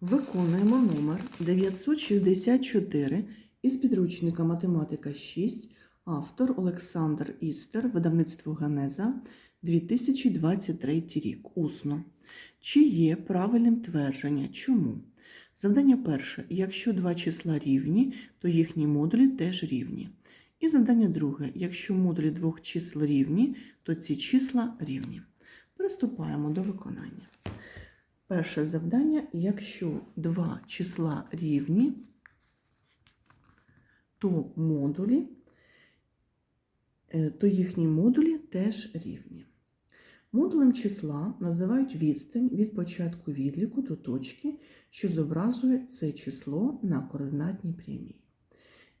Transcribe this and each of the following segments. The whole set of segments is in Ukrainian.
Виконуємо номер 964 із підручника Математика 6, автор Олександр Істер, видавництво Ганеза, 2023 рік. Усно. Чи є правильним твердження? Чому? Завдання перше. Якщо два числа рівні, то їхні модулі теж рівні. І завдання друге. Якщо модулі двох чисел рівні, то ці числа рівні. Приступаємо до виконання. Перше завдання, якщо два числа рівні, то модулі, е, то їхні модулі теж рівні. Модулем числа називають відстань від початку відліку до точки, що зображує це число на координатній прямій.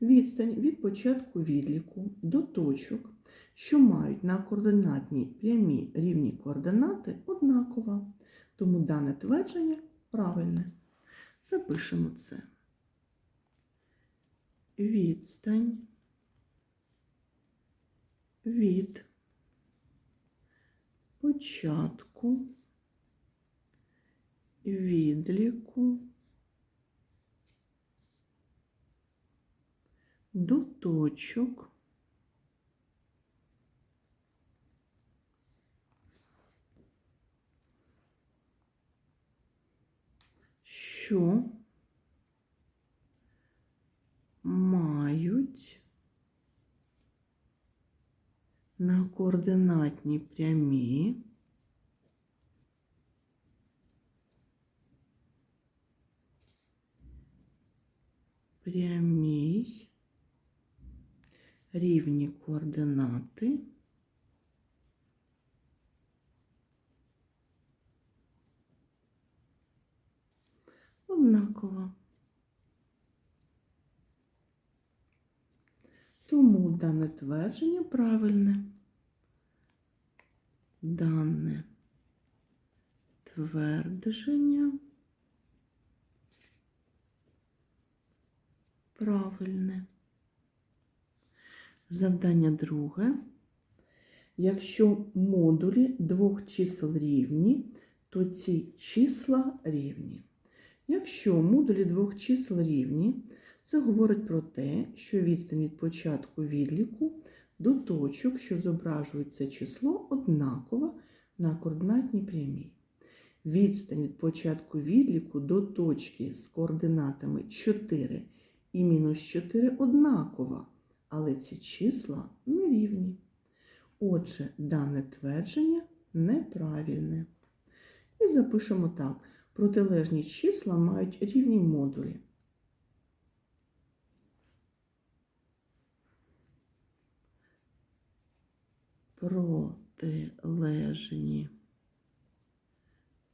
Відстань від початку відліку до точок, що мають на координатній прямій рівні координати, однакова. Тому дане твердження правильне. Запишемо це. Відстань від початку відліку до точок що мають на координатній прямій прямій рівні координати Однаково. Тому дане твердження правильне. Дане твердження правильне. Завдання друге. Якщо модулі двох чисел рівні, то ці числа рівні. Якщо модулі двох чисел рівні, це говорить про те, що відстань від початку відліку до точок, що зображують це число, однакова на координатній прямій. Відстань від початку відліку до точки з координатами 4 і мінус 4 однакова, але ці числа не рівні. Отже, дане твердження неправильне. І запишемо так. Протилежні числа мають рівні модулі. Протилежні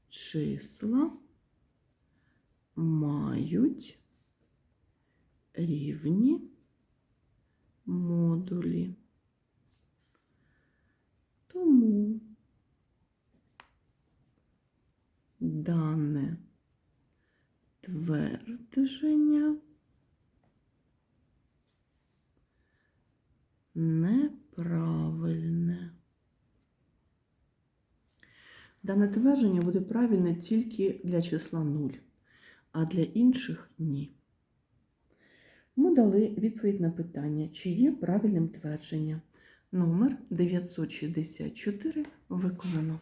числа мають рівні модулі. Тому дане твердження неправильне. Дане твердження буде правильне тільки для числа 0, а для інших ні. Ми дали відповідь на питання, чи є правильним твердження. Номер 964 виконано.